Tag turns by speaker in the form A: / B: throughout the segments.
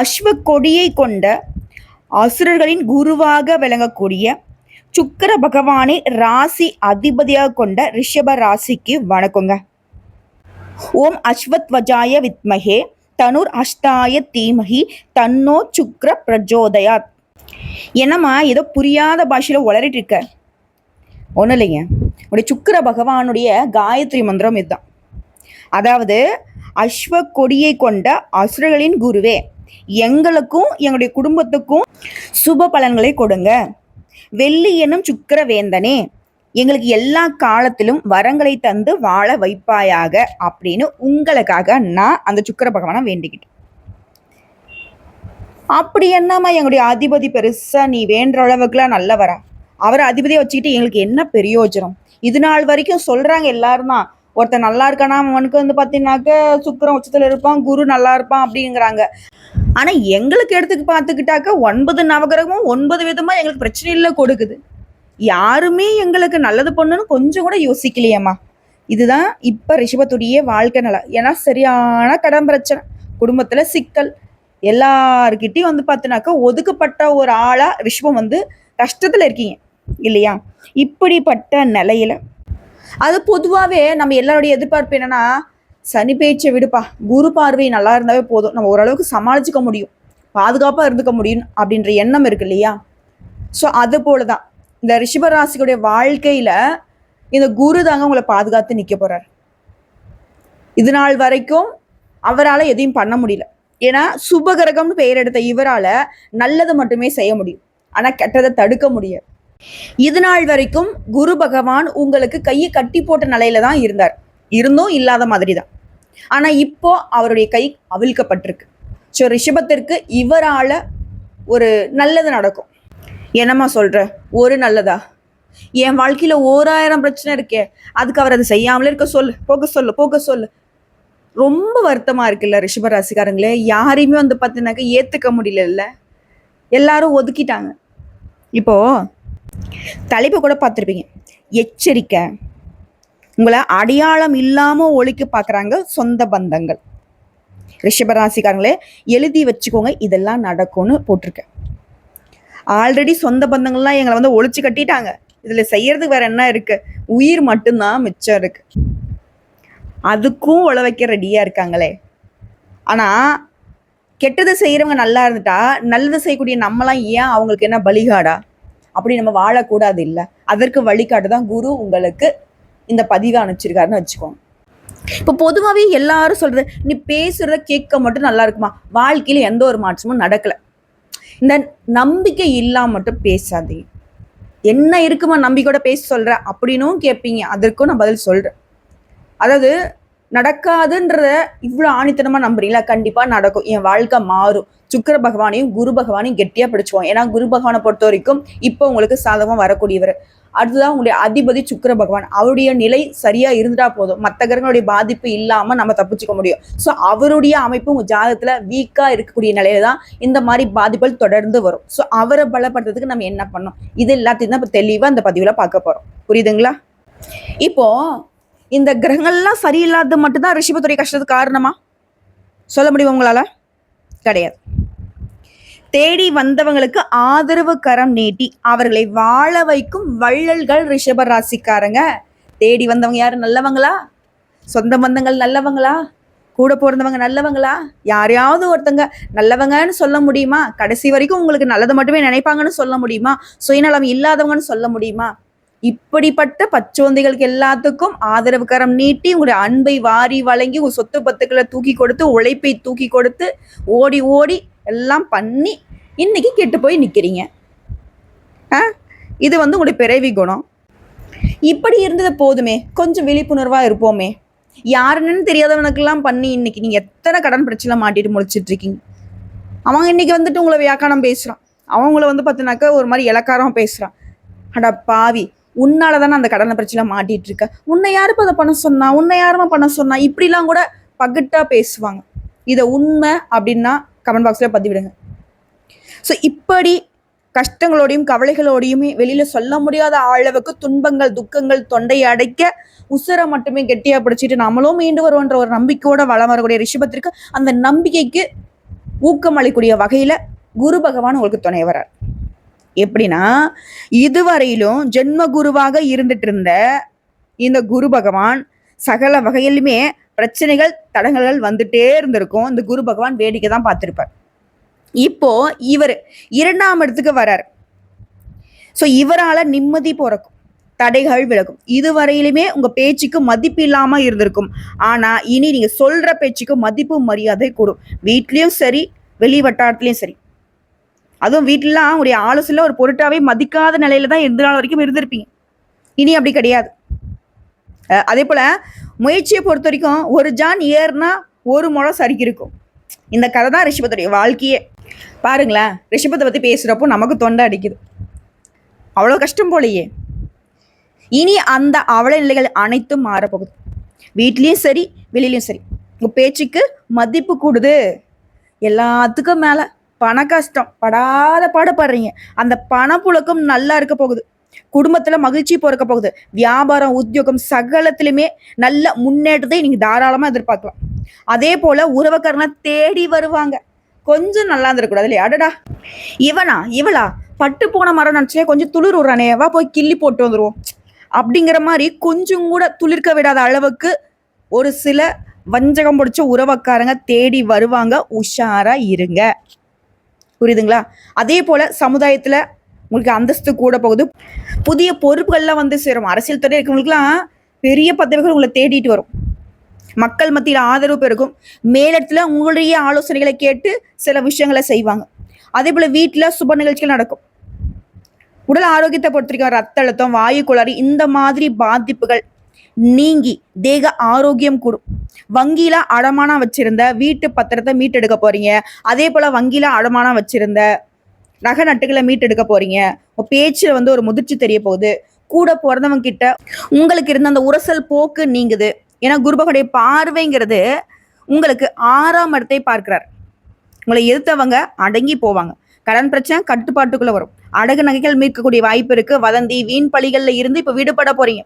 A: அஸ்வ கொடியை கொண்ட அசுரர்களின் குருவாக விளங்கக்கூடிய சுக்கர பகவானை ராசி அதிபதியாக கொண்ட ரிஷப ராசிக்கு வணக்கங்க. ஓம் அஸ்வத்வஜாய வித்மகே. தனுர் அஷ்டாய தீமகி. தன்னோ சுக்ர பிரஜோதயாத். என்னம்மா ஏதோ புரியாத பாஷையில் உளறிட்டு இருக்க. ஒன்றும் இல்லைங்க. உடைய சுக்கிர பகவானுடைய காயத்ரி மந்திரம் இதுதான். அதாவது அஸ்வ கொடியை கொண்ட அசுரர்களின் குருவே எங்களுக்கும் எங்களுடைய குடும்பத்துக்கும் சுப பலன்களை கொடுங்க. வெள்ளி எனும் சுக்கிர வேந்தனே எங்களுக்கு எல்லா காலத்திலும் வரங்களை தந்து வாழ வைப்பாயாக அப்படின்னு உங்களுக்காக நான் அந்த சுக்கிர பகவானை வேண்டிக்கிட்டேன். அப்படி என்னம்மா எங்களுடைய அதிபதி பெருசா நீ வேண்டுற அளவுக்குலாம் நல்லவரா? அவரை அதிபதியை வச்சுக்கிட்டு எங்களுக்கு என்ன பிரயோஜனம்? இது நாள் வரைக்கும் சொல்றாங்க எல்லாரும் தான் ஒருத்தன் நல்லா இருக்கானா அவனுக்கு வந்து பார்த்தீங்கன்னாக்க சுக்கிரம் உச்சத்தில் இருப்பான் குரு நல்லா இருப்பான் அப்படிங்கிறாங்க. ஆனால் எங்களுக்கு எடுத்துக்கு பார்த்துக்கிட்டாக்க ஒன்பது நவகிரகமும் ஒன்பது விதமாக எங்களுக்கு பிரச்சனை இல்லை கொடுக்குது. யாருமே எங்களுக்கு நல்லது பண்ணுன்னு கொஞ்சம் கூட யோசிக்கலையேம்மா. இதுதான் இப்போ ரிஷபத்துடைய வாழ்க்கை நிலை. ஏன்னா சரியான கடன் பிரச்சனை குடும்பத்தில் சிக்கல். எல்லாருக்கிட்டையும் வந்து பார்த்தினாக்கா ஒதுக்கப்பட்ட ஒரு ஆளாக ரிஷபம் வந்து கஷ்டத்தில் இருக்கீங்க இல்லையா? இப்படிப்பட்ட நிலையில அது பொதுவாகவே நம்ம எல்லாருடைய எதிர்பார்ப்பு என்னன்னா சனி பேச்சை விடுப்பா. குரு பார்வை நல்லா இருந்தாவே போதும். நம்ம ஓரளவுக்கு சமாளிச்சுக்க முடியும். பாதுகாப்பாக இருந்துக்க முடியும் அப்படின்ற எண்ணம் இருக்கு இல்லையா? ஸோ அது போல தான் இந்த ரிஷபராசிக்குடைய வாழ்க்கையில் இந்த குரு தாங்க உங்களை பாதுகாத்து நிற்க போகிறார் இது நாள் வரைக்கும் அவரால் எதையும் பண்ண முடியல. ஏன்னா சுபகரகம்னு பெயர் எடுத்த இவரால் நல்லது மட்டுமே செய்ய முடியும். ஆனால் கெட்டதை தடுக்க முடியாது. இது நாள் வரைக்கும் குரு பகவான் உங்களுக்கு கையை கட்டி போட்ட நிலையில தான் இருந்தார். இருந்தும் இல்லாத மாதிரி தான் ஆனா இப்போ அவருடைய கை அவிழ்க்கப்பட்டிருக்கு. ஸோ ரிஷபத்திற்கு இவரால ஒரு நல்லது நடக்கும். என்னம்மா சொல்ற? ஒரு நல்லதா? என் வாழ்க்கையில ஓராயிரம் பிரச்சனை இருக்கே. அதுக்கு அவர் அதை செய்யாமலே இருக்க சொல்லு. போக சொல்லு போக சொல்லு. ரொம்ப வருத்தமா இருக்குல்ல ரிஷபராசிக்காரங்களே யாரையுமே வந்து பார்த்தீங்கன்னாக்க ஏத்துக்க முடியல எல்லாரும் ஒதுக்கிட்டாங்க. இப்போ தலைப்பு கூட பார்த்துருப்பீங்க. எச்சரிக்கை. உங்களை அடையாளம் இல்லாமல் ஒழிக்க பார்க்குறாங்க சொந்த பந்தங்கள். ரிஷபராசிக்காரங்களே எழுதி வச்சுக்கோங்க இதெல்லாம் நடக்கும்னு போட்டிருக்கேன். ஆல்ரெடி சொந்த பந்தங்கள்லாம் எங்களை வந்து ஒழிச்சு கட்டிட்டாங்க. இதில் செய்யறதுக்கு வேற என்ன இருக்கு? உயிர் மட்டும்தான் மிச்சம் இருக்கு. அதுக்கும் உழவைக்க ரெடியாக இருக்காங்களே. ஆனால் கெட்டதை செய்கிறவங்க நல்லா இருந்துட்டா நல்லது செய்யக்கூடிய நம்மலாம் ஏன் அவங்களுக்கு என்ன பலிகாடா? அப்படி நம்ம வாழக்கூடாது இல்லை. அதற்கு வழிகாட்டு தான் குரு உங்களுக்கு இந்த பதிவை அனுப்பிச்சிருக்காருன்னு வச்சுக்கோங்க. இப்போ பொதுவாகவே எல்லாரும் சொல்றது நீ பேசுறத கேட்க மட்டும் நல்லா இருக்குமா? வாழ்க்கையில எந்த ஒரு மாற்றமும் நடக்கல. இந்த நம்பிக்கை இல்லாம மட்டும் பேசாதீங்க என்ன இருக்குமா நம்பிக்கையோட பேச சொல்ற? அப்படின்னும் கேட்பீங்க அதற்கும் நான் பதில் சொல்றேன். அதாவது நடக்காதுன்றத இவ்வளோ ஆணித்தனமா நம்புறீங்களா? கண்டிப்பா நடக்கும். என் வாழ்க்கை மாறும். சுக்கிர பகவானையும் குரு பகவானையும் கெட்டியா பிடிச்சுவோம் ஏன்னா குரு பகவானை பொறுத்த வரைக்கும் இப்போ உங்களுக்கு சாதகமாக வரக்கூடியவர். அடுத்ததான் உங்களுடைய அதிபதி சுக்கிர பகவான். அவருடைய நிலை சரியா இருந்துட்டா போதும். மற்ற கிரகங்களுடைய பாதிப்பு இல்லாம நம்ம தப்பிச்சுக்க முடியும். ஸோ அவருடைய அமைப்பு உங்க ஜாதகத்துல வீக்கா இருக்கக்கூடிய நிலையில தான் இந்த மாதிரி பாதிப்புகள் தொடர்ந்து வரும். ஸோ அவரை பலப்படுத்துறதுக்கு நம்ம என்ன பண்ணோம் இது எல்லாத்தையும் தான் இப்போ தெளிவா இந்த பதிவுல பார்க்க போறோம். புரியுதுங்களா? இப்போ இந்த கிரகங்கள்லாம் சரியில்லாதது மட்டும்தான் ரிஷபத்துறை கஷ்டத்துக்கு காரணமா? சொல்ல முடியும் உங்களால? கிடையாது. தேடி வந்தவங்களுக்கு ஆதரவு கரம் நீட்டி அவர்களை வாழ வைக்கும் வள்ளல்கள் ரிஷப ராசிக்காரங்க. தேடி வந்தவங்க யாரு? நல்லவங்களா? சொந்த பந்தங்கள் நல்லவங்களா? கூட பிறந்தவங்க நல்லவங்களா? யாரையாவது ஒருத்தங்க நல்லவங்கன்னு சொல்ல முடியுமா? கடைசி வரைக்கும் உங்களுக்கு நல்லது மட்டுமே நினைப்பாங்கன்னு சொல்ல முடியுமா? சுயநலம் இல்லாதவங்கன்னு சொல்ல முடியுமா? இப்படிப்பட்ட பச்சோந்திகளுக்கு எல்லாத்துக்கும் ஆதரவு கரம் நீட்டி உங்களுடைய அன்பை வாரி வழங்கி உங்க சொத்து பத்துக்களை தூக்கி கொடுத்து உழைப்பை தூக்கி கொடுத்து ஓடி ஓடி எல்லாம் பண்ணி இன்னைக்கு கெட்டு போய் நிற்கிறீங்க ஆ? இது வந்து உங்களுடைய பிறவி குணம். இப்படி இருந்தது போதுமே. கொஞ்சம் விழிப்புணர்வாக இருப்போமே. யாருன்னு தெரியாதவனுக்கெல்லாம் பண்ணி இன்னைக்கு நீங்கள் எத்தனை கடன் பிரச்சனை மாட்டிட்டு முழிச்சிட்டு இருக்கீங்க? அவங்க இன்னைக்கு வந்துட்டு உங்களை வியாக்கானம் பேசுகிறான் அவங்கள வந்து பார்த்தினாக்கா ஒரு மாதிரி இலக்காரம் பேசுகிறான் அட பாவி. உன்னால தானே அந்த கடனை பிரச்சனை மாட்டிட்டு இருக்க உன்னை யாருப்பா அதை பண்ண சொன்னா? உன்னை யாருமா பண்ண சொன்னா? இப்படிலாம் கூட பகிட்டா பேசுவாங்க. இதை உண்மை அப்படின்னா கமெண்ட் பாக்ஸில் பதிவிடுங்க. ஸோ இப்படி கஷ்டங்களோடையும் கவலைகளோடையுமே வெளியில சொல்ல முடியாத அளவுக்கு துன்பங்கள் துக்கங்கள் தொண்டையை அடைக்க உசுரை மட்டுமே கெட்டியா பிடிச்சிட்டு நம்மளும் மீண்டு வருவோன்ற ஒரு நம்பிக்கையோட வளம் வரக்கூடிய ரிஷபத்திற்கு அந்த நம்பிக்கைக்கு ஊக்கம் அளிக்கூடிய வகையில குரு பகவான் உங்களுக்கு துணை வரார் எப்படின்னா இதுவரையிலும் ஜென்ம குருவாக இருந்துட்டு இருந்த இந்த குரு பகவான் சகல வகையிலுமே பிரச்சனைகள் தடங்கல்கள் வந்துட்டே இருந்திருக்கும். இந்த குரு பகவான் வேடிக்கை தான் பார்த்துருப்பார். இப்போ இவர் இரண்டாம் இடத்துக்கு வரார். ஸோ இவரால் நிம்மதி பிறக்கும். தடைகள் விலகும். இதுவரையிலுமே உங்க பேச்சுக்கு மதிப்பு இல்லாம இருந்திருக்கும். ஆனா இனி நீங்க சொல்ற பேச்சுக்கு மதிப்பு மரியாதை கூடும். வீட்லயும் சரி வெளி வட்டாரத்துலயும் சரி. அதுவும் வீட்டிலாம் உங்களுடைய ஆலோசனை ஒரு பொருட்டாவே மதிக்காத நிலையில தான் எந்த நாள் வரைக்கும் இருந்திருப்பீங்க. இனி அப்படி கிடையாது. அதே போல முயற்சியை பொறுத்த வரைக்கும் ஒரு ஜான் ஏர்னா ஒரு முழம் சரிக்கு இருக்கும். இந்த கதை தான் ரிஷபத்துடைய வாழ்க்கையே. பாருங்களேன் ரிஷபத்தை பற்றி பேசுகிறப்போ நமக்கு தொண்டை அடிக்குது. அவ்வளோ கஷ்டம் போலையே. இனி அந்த அவல நிலைகள் அனைத்தும் மாறப்போகுது. வீட்லேயும் சரி வெளியிலையும் சரி. உங்கள் பேச்சுக்கு மதிப்பு கூடுது. எல்லாத்துக்கும் மேலே. பண கஷ்டம். படாத பாடுபடுறீங்க. அந்த பணப்புழக்கம் நல்லா இருக்க போகுது. குடும்பத்துல மகிழ்ச்சி பிறக்க போகுது. வியாபாரம் உத்தியோகம் சகலத்திலுமே நல்ல முன்னேற்றத்தை நீங்க தாராளமா எதிர்பார்க்கலாம். அதே போல உறவுக்காரனை தேடி வருவாங்க. கொஞ்சம் நல்லா இருந்திருக்கூடாது இல்லையா? அடடா. இவனா இவளா? பட்டு போன மரம் நினச்சே கொஞ்சம் துளிர் விடுறானே வா போய் கிள்ளி போட்டு வந்துருவோம். அப்படிங்கிற மாதிரி கொஞ்சம் கூட துளிர்க்க விடாத அளவுக்கு ஒரு சில வஞ்சகம் பிடிச்ச உறவக்காரங்க தேடி வருவாங்க. உஷாரா இருங்க. புரியுதுங்களா? அதே போல சமுதாயத்துல உங்களுக்கு அந்தஸ்து கூட போகுது. புதிய பொறுப்புகள்லாம் வந்து சேரும். அரசியல் துறை இருக்கிறவங்களுக்குலாம் பெரிய பதவிகள் உங்களை தேடிட்டு வரும். மக்கள் மத்தியில் ஆதரவு பெருகும். மேலிடத்துல உங்களுடைய ஆலோசனைகளை கேட்டு சில விஷயங்களை செய்வாங்க. அதே போல வீட்டில் சுப நிகழ்ச்சிகள் நடக்கும். உடல் ஆரோக்கியத்தை பொறுத்த ரத்த அழுத்தம் வாயு கோளாறு இந்த மாதிரி பாதிப்புகள் நீங்கி தேக ஆரோக்கியம் கூடும். வங்கியில அடமானம் வச்சிருந்த வீட்டு பத்திரத்தை மீட்டெடுக்க போறீங்க. அதே போல வங்கியில அடமானம் வச்சிருந்த நகை நட்டுகளை மீட்டெடுக்க போறீங்க. உங்க பேச்சுல வந்து ஒரு முதிர்ச்சி தெரிய போகுது. கூட பிறந்தவங்க கிட்ட உங்களுக்கு இருந்த அந்த உரசல் போக்கு நீங்குது. ஏன்னா குருபகனுடைய பார்வைங்கிறது உங்களுக்கு ஆறாம் இடத்தை பார்க்கிறார். உங்களை எதிர்த்தவங்க அடங்கி போவாங்க. கடன் பிரச்சனை கட்டுப்பாட்டுக்குள்ள வரும். அடகு நகைகள் மீட்கக்கூடிய வாய்ப்பு இருக்கு. வதந்தி வீண் பழிகள்ல இருந்து இப்ப விடுபட போறீங்க.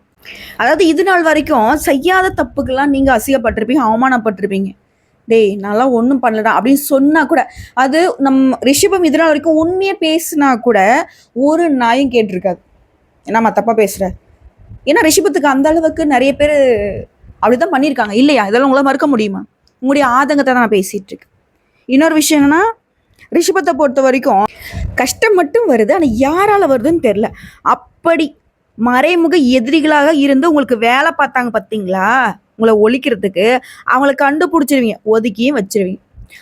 A: அதாவது இது நாள் வரைக்கும் செய்யாத தப்புக்கெல்லாம் நீங்க அசிங்கப்பட்டிருப்பீங்க அவமானப்பட்டிருப்பீங்க. டேய் நல்லா ஒன்றும் பண்ணலடா அப்படின்னு சொன்னா கூட அது நம் ரிஷபம் இது நாள் வரைக்கும் உண்மையை பேசினா கூட ஒரு நாயும் கேட்டிருக்காது. என்னம்மா தப்பா பேசுற. ஏன்னா ரிஷபத்துக்கு அந்த அளவுக்கு நிறைய பேர் அப்படிதான் பண்ணியிருக்காங்க. இல்லையா? இதெல்லாம் உங்களால் மறுக்க முடியுமா? உங்களுடைய ஆதங்கத்தை தான் நான் பேசிட்டு இருக்கேன். இன்னொரு விஷயம் என்னன்னா ரிஷபத்தை பொறுத்த வரைக்கும் கஷ்டம் மட்டும் வருது ஆனால் யாரால வருதுன்னு தெரில அப்படி மறைமுக எதிரிகளாக இருந்து உங்களுக்கு வேலை பார்த்தாங்க பார்த்தீங்களா? உங்களை ஒழிக்கிறதுக்கு அவங்கள கண்டுபிடிச்சிருவீங்க. ஒதுக்கியும் வச்சிருவீங்க.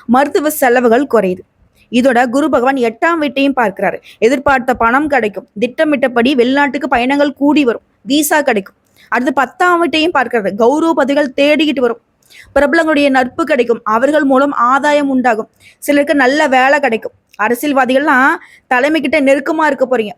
A: மருத்துவ செலவுகள் குறையுது. இதோட குரு பகவான் எட்டாம் வீட்டையும் பார்க்கிறாரு. எதிர்பார்த்த பணம் கிடைக்கும். திட்டமிட்டபடி வெளிநாட்டுக்கு பயணங்கள் கூடி வரும். விசா கிடைக்கும். அடுத்து பத்தாம் வீட்டையும் பார்க்கிறாரு. கௌரவ பதவிகள் தேடிக்கிட்டு வரும். பிரபலங்களுடைய நட்பு கிடைக்கும். அவர்கள் மூலம் ஆதாயம் உண்டாகும். சிலருக்கு நல்ல வேலை கிடைக்கும். அரசியல்வாதிகள்லாம் தலைமை கிட்ட நெருக்கமா இருக்க போறீங்க.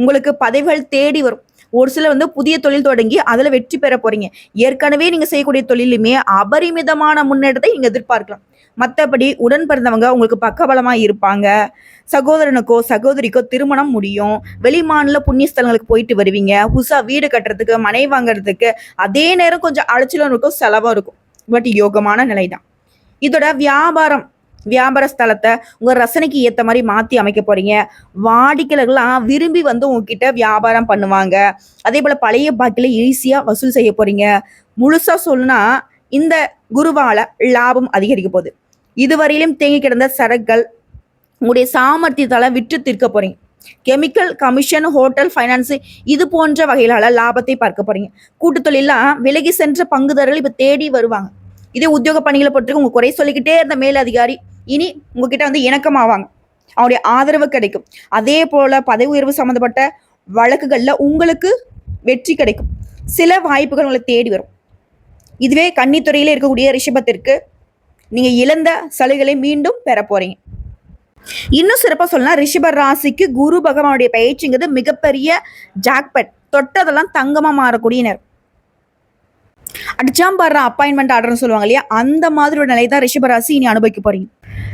A: உங்களுக்கு பதவிகள் தேடி வரும். ஒரு சிலர் வந்து புதிய தொழில் தொடங்கி அதுல வெற்றி பெற போறீங்க. ஏற்கனவே நீங்க செய்யக்கூடிய தொழிலுமே அபரிமிதமான முன்னேற்றத்தை நீங்க எதிர்பார்க்கலாம். மற்றபடி உடன் பிறந்தவங்க உங்களுக்கு பக்கபலமாக இருப்பாங்க. சகோதரனுக்கோ சகோதரிக்கோ திருமணம் முடியும். வெளிமாநில புண்ணிய ஸ்தலங்களுக்கு போயிட்டு வருவீங்க. புதுசாக வீடு கட்டுறதுக்கு மனை வாங்குறதுக்கு அதே நேரம் கொஞ்சம் அலைச்சலும் இருக்கும் செலவும் இருக்கும். பட் யோகமான நிலை தான் இதோட வியாபாரம். வியாபார ஸ்தலத்தை உங்க ரசனைக்கு ஏத்த மாதிரி மாத்தி அமைக்க போறீங்க. வாடிக்கையாளர்கள்லாம் விரும்பி வந்து உங்ககிட்ட வியாபாரம் பண்ணுவாங்க. அதே போல பழைய பாக்கில ஈஸியா வசூல் செய்ய போறீங்க. முழுசா சொல்லுனா இந்த குருவால லாபம் அதிகரிக்க போகுது. இதுவரையிலும் தேங்கி கிடந்த சரக்குகள் உங்களுடைய சாமர்த்தியத்தால விற்று தீர்க்க போறீங்க. கெமிக்கல் கமிஷன் ஹோட்டல் ஃபைனான்ஸ் இது போன்ற வகையிலால லாபத்தை பார்க்க போறீங்க. கூட்டு தொழிலாம் விலகி சென்ற பங்குதாரர்கள் இப்ப தேடி வருவாங்க. இதே உத்தியோக பணிகளை பொறுத்து உங்க குறை சொல்லிக்கிட்டே இருந்த மேல் அதிகாரி இனி உங்ககிட்ட வந்து இணக்கமாவாங்க. அவருடைய ஆதரவு கிடைக்கும். அதே போல பதவி உயர்வு சம்மந்தப்பட்ட வழக்குகளில் உங்களுக்கு வெற்றி கிடைக்கும். சில வாய்ப்புகள் உங்களை தேடி வரும். இதுவே கன்னித்துறையில் இருக்கக்கூடிய ரிஷபத்திற்கு நீங்கள் இழந்த சலுகைகளை மீண்டும் பெற போறீங்க. இன்னும் சிறப்பாக சொல்லலாம் ரிஷப ராசிக்கு குரு பகவானுடைய பயிற்சிங்கிறது மிகப்பெரிய ஜாக்பட் தொட்டதெல்லாம் தங்கமாக மாறக்கூடிய நேரம். அடிச்சாம் பாடுற அப்பாயின்மெண்ட் ஆர்டர்னு சொல்லுவாங்க இல்லையா? அந்த மாதிரி ஒரு நிலை தான் ரிஷபராசி இனி அனுபவிக்க போறீங்க.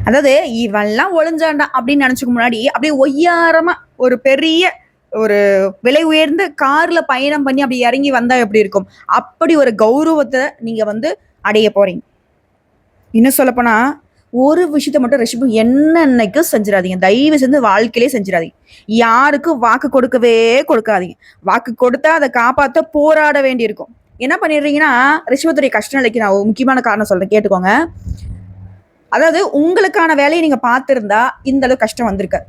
A: அதாவது இவெல்லாம் ஒளிஞ்சாண்டா அப்படின்னு நினச்சிக்க முன்னாடி அப்படியே ஒய்யாரமா ஒரு பெரிய ஒரு விலை உயர்ந்த கார்ல பயணம் பண்ணி அப்படி இறங்கி வந்தா எப்படி இருக்கும்? அப்படி ஒரு கௌரவத்தை நீங்க வந்து அடைய போறீங்க. இன்னும் சொல்லப்போனா ஒரு விஷயத்த மட்டும் ரிஷபம் என்னென்னைக்கும் செஞ்சிடாதீங்க. தயவு செஞ்சு வாழ்க்கையிலே செஞ்சிடாதீங்க. யாருக்கும் வாக்கு கொடுக்கவே கொடுக்காதீங்க. வாக்கு கொடுத்தா அதை காப்பாற்ற போராட வேண்டியிருக்கும். என்ன பண்ணிடுறீங்கன்னா ரிஷபத்துடைய கஷ்ட நிலைக்கு நான் முக்கியமான காரணம் சொல்றேன். கேட்டுக்கோங்க. அதாவது உங்களுக்கான வேலையை நீங்க பார்த்துருந்தா இந்த அளவு கஷ்டம் வந்திருக்கு.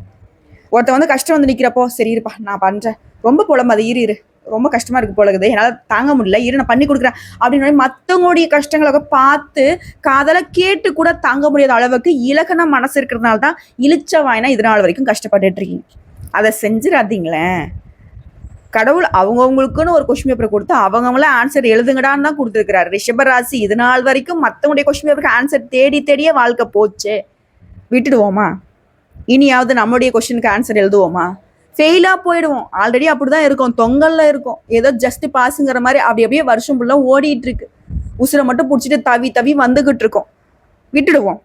A: ஒருத்தன் வந்து கஷ்டம் வந்து நிக்கிறப்போ சரி இருப்பா நான் பண்றேன். ரொம்ப புலம்பு அது இரு இரு. ரொம்ப கஷ்டமா இருக்கு போல இருக்குது. என்னால் தாங்க முடியல. இரு நான் பண்ணி கொடுக்குறேன். அப்படின்னு மற்றவங்களுடைய கஷ்டங்களை பார்த்து காதலை கேட்டு கூட தாங்க முடியாத அளவுக்கு இலக்கண மனசு இருக்கிறதுனால தான் இழிச்ச வாயினா இது நாள் வரைக்கும் கஷ்டப்பட்டுட்டு இருக்கீங்க. அதை செஞ்சிடாதீங்களேன் கடவுள் அவங்கவுங்களுக்குன்னு ஒரு கொஸ்டின் பேப்பர் கொடுத்து அவங்கவுங்கள ஆன்சர் எழுதுங்கடான்னு தான் கொடுத்துருக்கிறார். ரிஷபராசி இது நாள் வரைக்கும் மற்றவங்களுடைய கொஸ்டின் பேப்பருக்கு ஆன்சர் தேடி தேடியே வாழ்க்கை போச்சு. விட்டுடுவோமா? இனியாவது நம்மளுடைய கொஸ்டினுக்கு ஆன்சர் எழுதுவோமா? ஃபெயிலாக போயிடுவோம். ஆல்ரெடி அப்படிதான் இருக்கும். தொங்கல்ல இருக்கும். ஏதோ ஜஸ்ட் பாஸுங்கிற மாதிரி அப்படி அப்படியே வருஷம் ஃபுல்லாக ஓடிட்டு இருக்கு. உசுரை மட்டும் பிடிச்சிட்டு தவி தவி வந்துகிட்டு இருக்கோம். விட்டுடுவோம்.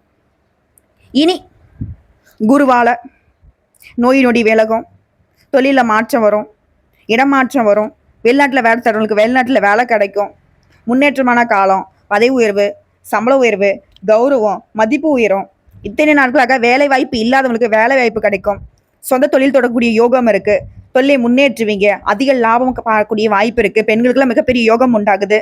A: இனி குருவால நோய் நொடி விலகும். தொழிலில் மாற்றம் வரும். இடமாற்றம் வரும். வெளிநாட்டில் வேலை தரவங்களுக்கு வெளிநாட்டில் வேலை கிடைக்கும். முன்னேற்றமான காலம் பதவி உயர்வு சம்பள உயர்வு கௌரவம் மதிப்பு உயரும். இத்தனை நாட்களாக வேலை வாய்ப்பு இல்லாதவங்களுக்கு வேலை வாய்ப்பு கிடைக்கும். சொந்த தொழில் தொடரக்கூடிய யோகம் இருக்குது தொழிலை முன்னேற்றுவீங்க. அதிக லாபம் பார்க்கக்கூடிய வாய்ப்பு இருக்குது பெண்களுக்குலாம் மிகப்பெரிய யோகம் உண்டாகுது.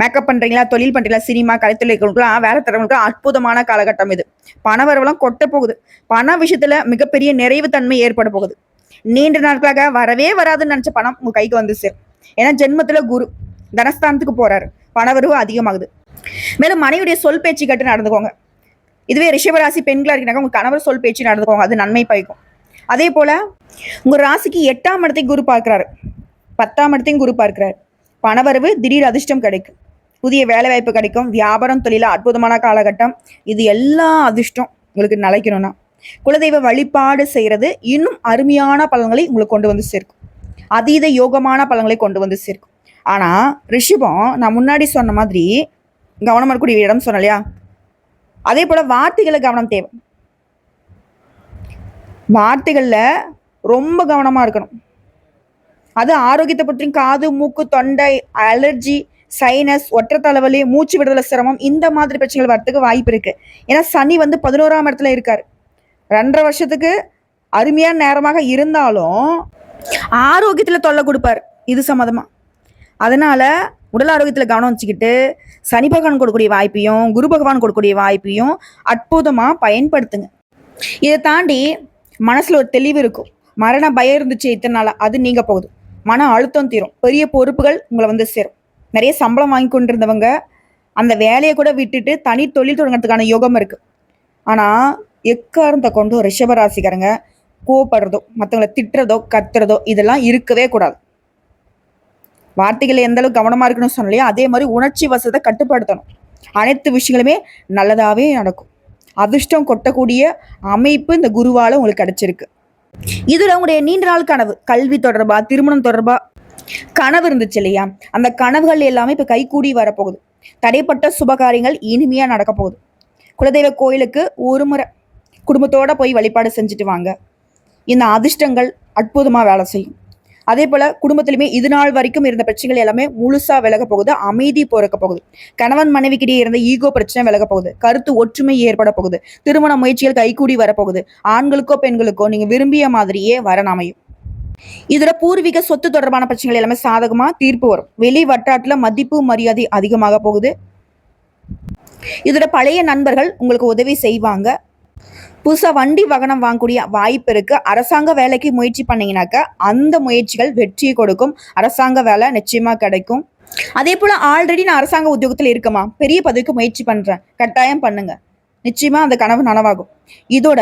A: மேக்கப் பண்ணுறீங்களா தொழில் பண்ணுறீங்களா சினிமா கலைத்துறைகளுக்குலாம் வேலை தரவங்களுக்கு அற்புதமான காலகட்டம் இது. பண வரவெல்லாம் கொட்ட போகுது. பண விஷயத்தில் மிகப்பெரிய நிறைவு தன்மை ஏற்பட போகுது. நீண்ட நாட்களாக வரவே வராதுன்னு நினைச்ச பணம் உங்க கைக்கு வந்து சேரும் ஏன்னா ஜென்மத்துல குரு தனஸ்தானத்துக்கு போறாரு. பணவரவு அதிகமாகுது. மேலும் மனைவியுடைய சொல் பேச்சு கேட்டு நடந்துக்கோங்க. இதுவே ரிஷபராசி பெண்களா இருக்கிறாங்க உங்க கணவர் சொல் பேச்சு நடந்துக்கோங்க. அது நன்மை பயக்கும். அதே போல உங்க ராசிக்கு எட்டாம் இடத்தையும் குரு பார்க்குறாரு. பத்தாம் இடத்தையும் குரு பார்க்கிறாரு. பணவரவு திடீர் அதிர்ஷ்டம் கிடைக்கும். புதிய வேலை வாய்ப்பு கிடைக்கும். வியாபாரம் தொழில அற்புதமான காலகட்டம். இது எல்லா அதிர்ஷ்டம் உங்களுக்கு நிலைக்கணும்னா. குலதெய்வ வழிபாடு செய்யறது இன்னும் அருமையான பலன்களை உங்களுக்கு கொண்டு வந்து சேர்க்கும். அதீத யோகமான பலன்களை கொண்டு வந்து சேர்க்கும். ஆனா ரிஷிபம் நான் முன்னாடி சொன்ன மாதிரி கவனம் இருக்கக்கூடிய இடம் சொன்னேன் இல்லையா? அதே போல வார்த்தைகளை கவனம் தேவை. வார்த்தைகள்ல ரொம்ப கவனமா இருக்கணும். அது ஆரோக்கியத்தை பற்றியும் காது மூக்கு தொண்டை அலர்ஜி சைனஸ் ஒற்றை தலைவலி மூச்சு விடுதலை சிரமம் இந்த மாதிரி பிரச்சனைகள் வரத்துக்கு வாய்ப்பு இருக்கு. ஏன்னா சனி வந்து பதினோராம் இடத்துல இருக்காரு. ரெண்டரை வருஷத்துக்கு அருமையான நேரமாக இருந்தாலும் ஆரோக்கியத்தில் தொல்லை கொடுப்பார். இது சம்மதமா? அதனால உடல் ஆரோக்கியத்தில் கவனம் வச்சுக்கிட்டு சனி பகவான் கொடுக்கக்கூடிய வாய்ப்பையும் குரு பகவான் கொடுக்கக்கூடிய வாய்ப்பையும் அற்புதமாக பயன்படுத்துங்க. இதை தாண்டி மனசில் ஒரு தெளிவு இருக்கும். மரண பயம் இருந்துச்சு இத்தனை நாளாக அது நீங்க போகுது மன அழுத்தம் தீரும். பெரிய பொறுப்புகள் உங்களை வந்து சேரும். நிறைய சம்பளம் வாங்கி கொண்டிருந்தவங்க அந்த வேலையை கூட விட்டுட்டு தனி தொழில் தொடங்குறதுக்கான யோகம் இருக்குது ஆனால் எக்காரணத்தை கொண்டு ரிஷபராசிக்காரங்க கோவப்படுறதோ மற்றவங்களை திட்டுறதோ கத்துறதோ இதெல்லாம் இருக்கவே கூடாது. வார்த்தைகளை எந்த அளவுக்கு கவனமாக இருக்கணும்னு சொன்னலையோ அதே மாதிரி உணர்ச்சி வசத்தை கட்டுப்படுத்தணும். அனைத்து விஷயங்களுமே நல்லதாகவே நடக்கும். அதிர்ஷ்டம் கொட்டக்கூடிய அமைப்பு இந்த குருவால் உங்களுக்கு கிடைச்சிருக்கு. இதில் உங்களுடைய நீண்ட நாள் கனவு கல்வி தொடர்பாக திருமணம் தொடர்பாக கனவு இருந்துச்சு இல்லையா? அந்த கனவுகள் எல்லாமே இப்போ கைகூடி வரப்போகுது. தடைப்பட்ட சுபகாரியங்கள் இனிமையாக நடக்க போகுது குலதெய்வ கோயிலுக்கு ஒரு முறை குடும்பத்தோட போய் வழிபாடு செஞ்சுட்டு வாங்க. இந்த அதிர்ஷ்டங்கள் அற்புதமாக வேலை செய்யும். அதே போல குடும்பத்திலுமே இது நாள் வரைக்கும் இருந்த பிரச்சனைகள் எல்லாமே முழுசா விலக போகுது அமைதி பிறக்க போகுது. கணவன் மனைவிக்கிடையே இருந்த ஈகோ பிரச்சனை விலக போகுது கருத்து ஒற்றுமை ஏற்பட போகுது திருமண முயற்சிகள் கைகூடி வரப்போகுது ஆண்களுக்கோ பெண்களுக்கோ நீங்க விரும்பிய மாதிரியே வரன் அமையும். இதுல பூர்வீக சொத்து தொடர்பான பிரச்சனைகள் எல்லாமே சாதகமா தீர்ப்பு வரும். வெளி வட்டாரத்துல மதிப்பு மரியாதை அதிகமாக போகுது. இதோட பழைய நண்பர்கள் உங்களுக்கு உதவி செய்வாங்க. புதுசாக வண்டி வாகனம் வாங்கக்கூடிய வாய்ப்பு இருக்கு. அரசாங்க வேலைக்கு முயற்சி பண்ணீங்கன்னாக்க அந்த முயற்சிகள் வெற்றியை கொடுக்கும். அரசாங்க வேலை நிச்சயமாக கிடைக்கும். அதே போல் ஆல்ரெடி நான் அரசாங்க உத்தியோகத்தில் இருக்கமா? பெரிய பதவிக்கு முயற்சி பண்ணுறேன் கட்டாயம் பண்ணுங்க. நிச்சயமாக அந்த கனவு நனவாகும். இதோட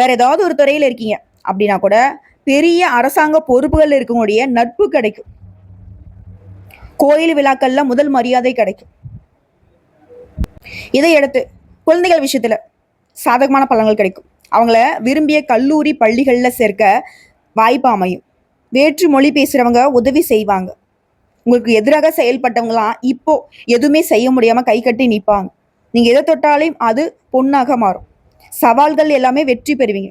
A: வேற ஏதாவது ஒரு துறையில் இருக்கீங்க அப்படின்னா கூட பெரிய அரசாங்க பொறுப்புகள் இருக்கக்கூடிய நட்பு கிடைக்கும். கோயில் விழாக்கள்ல முதல் மரியாதை கிடைக்கும். இதை அடுத்து குழந்தைகள் விஷயத்துல சாதகமான பலன்கள் கிடைக்கும். அவங்கள விரும்பிய கல்லூரி பள்ளிகளில் சேர்க்க வாய்ப்பு அமையும். வேற்று மொழி பேசுகிறவங்க உதவி செய்வாங்க. உங்களுக்கு எதிராக செயல்பட்டவங்களாம் இப்போ எதுவுமே செய்ய முடியாமல் கை கட்டி நிற்பாங்க நீங்கள் எதை தொட்டாலையும் அது பொண்ணாக மாறும். சவால்கள் எல்லாமே வெற்றி பெறுவீங்க.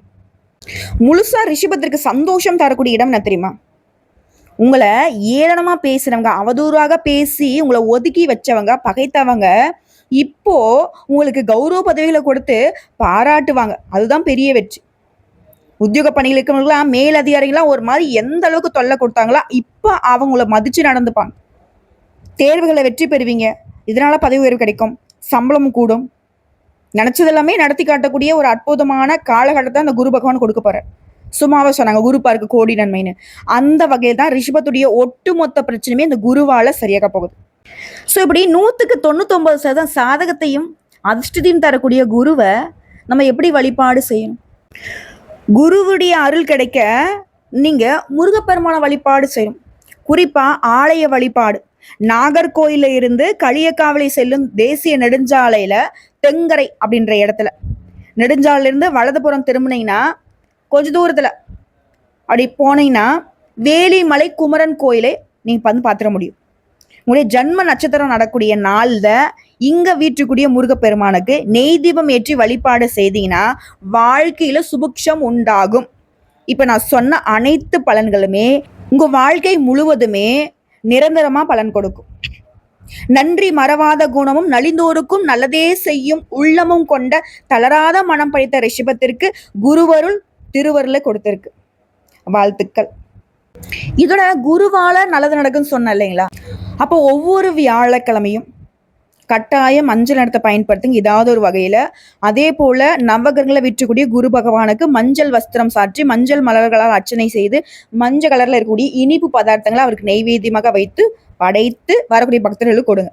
A: முழுசா ரிஷபத்திற்கு சந்தோஷம் தரக்கூடிய இடம் என்ன தெரியுமா? உங்களை ஏளனமாக பேசுகிறவங்க அவதூறாக பேசி உங்களை ஒதுக்கி வச்சவங்க பகைத்தவங்க இப்போ உங்களுக்கு கௌரவ பதவிகளை கொடுத்து பாராட்டுவாங்க. அதுதான் பெரிய வெற்றி. உத்தியோக பணிகள் இருக்கிறவங்களாம் மேல் அதிகாரிகளாம் ஒரு மாதிரி எந்த அளவுக்கு தொல்லை கொடுத்தாங்களோ இப்போ அவங்கள மதிச்சு நடந்துப்பாங்க. தேர்வுகளை வெற்றி பெறுவீங்க. இதனால பதவி உயர்வு கிடைக்கும். சம்பளமும் கூடும். நினைச்சதெல்லாமே நடத்தி காட்டக்கூடிய ஒரு அற்புதமான காலகட்டத்தை அந்த குரு பகவான் கொடுக்க போறார். சும்மாவை சொன்னாங்க குரு பார்க்கு கோடி நன்மைன்னு. அந்த வகையில் தான் ரிஷபத்துடைய ஒட்டுமொத்த பிரச்சனையுமே இந்த குருவால சரியாக போகுது. ஸோ இப்படி நூற்றுக்கு தொண்ணூத்தொம்பது சதம் சாதகத்தையும் அதிர்ஷ்டத்தையும் தரக்கூடிய குருவை நம்ம எப்படி வழிபாடு செய்யணும்? குருவுடைய அருள் கிடைக்க நீங்கள் முருகப்பெருமான வழிபாடு செய்யணும். குறிப்பாக ஆலய வழிபாடு. நாகர்கோயில இருந்து களியக்காவலை செல்லும் தேசிய நெடுஞ்சாலையில தெங்கரை அப்படின்ற இடத்துல. நெடுஞ்சாலையிலிருந்து வலதுபுறம் திரும்பினீங்கன்னா கொஞ்ச தூரத்தில். அப்படி போனீங்கன்னா வேலிமலை குமரன் கோயிலை நீங்கள் வந்து பார்த்துட முடியும். உங்களுடைய ஜன்ம நட்சத்திரம் நடக்கூடிய நாளில் இங்க வீற்றுக்குடிய முருகப்பெருமானுக்கு நெய் தீபம் ஏற்றி வழிபாடு செய்தீங்கன்னா வாழ்க்கையில சுபிக்ஷம் உண்டாகும். இப்ப நான் சொன்ன அனைத்து பலன்களுமே உங்க வாழ்க்கை முழுவதுமே நிரந்தரமா பலன் கொடுக்கும். நன்றி மறவாத குணமும் நலிந்தோருக்கும் நல்லதே செய்யும் உள்ளமும் கொண்ட தளராத மனம் படைத்த ரிஷபத்திற்கு குருவருள் திருவருளை கொடுத்திருக்கு. வாழ்த்துக்கள். இதோட குருவால நல்லது நடக்குன்னு சொன்னேன் இல்லைங்களா? அப்போ ஒவ்வொரு வியாழக்கிழமையும் கட்டாயம் மஞ்சள் நிறத்தை பயன்படுத்துங்க. ஏதாவது ஒரு வகையில. அதே போல நவகிரகங்களை விற்றக்கூடிய குரு பகவானுக்கு மஞ்சள் வஸ்திரம் சாற்றி மஞ்சள் மலர்களால் அர்ச்சனை செய்து மஞ்சள் கலர்ல இருக்கக்கூடிய இனிப்பு பதார்த்தங்களை அவருக்கு நெய்வேத்தியமாக வைத்து படைத்து வரக்கூடிய பக்தர்களுக்கு கொடுங்க.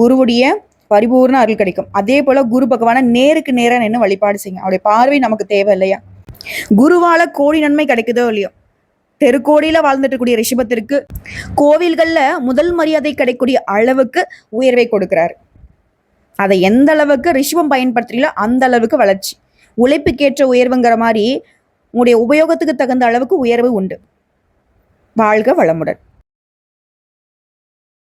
A: குருவுடைய பரிபூர்ண அருள் கிடைக்கும். அதே போல குரு பகவானை நேருக்கு நேராக நின்று வழிபாடு செய்யுங்க. அவருடைய பார்வை நமக்கு தேவை இல்லையா குருவால கோடி நன்மை கிடைக்குதோ இல்லையோ? தெருக்கோடியில வாழ்ந்துட்டு கூடிய ரிஷபத்திற்கு கோவில்கள்ல முதல் மரியாதை கிடைக்கக்கூடிய அளவுக்கு உயர்வை கொடுக்கிறாரு. அதை எந்த அளவுக்கு ரிஷபம் பயன்படுத்துறீங்களோ அந்த அளவுக்கு வளர்ச்சி. உழைப்புக்கேற்ற உயர்வுங்கிற மாதிரி உங்களுடைய உபயோகத்துக்கு தகுந்த அளவுக்கு உயர்வு உண்டு. வாழ்க வளமுடன்.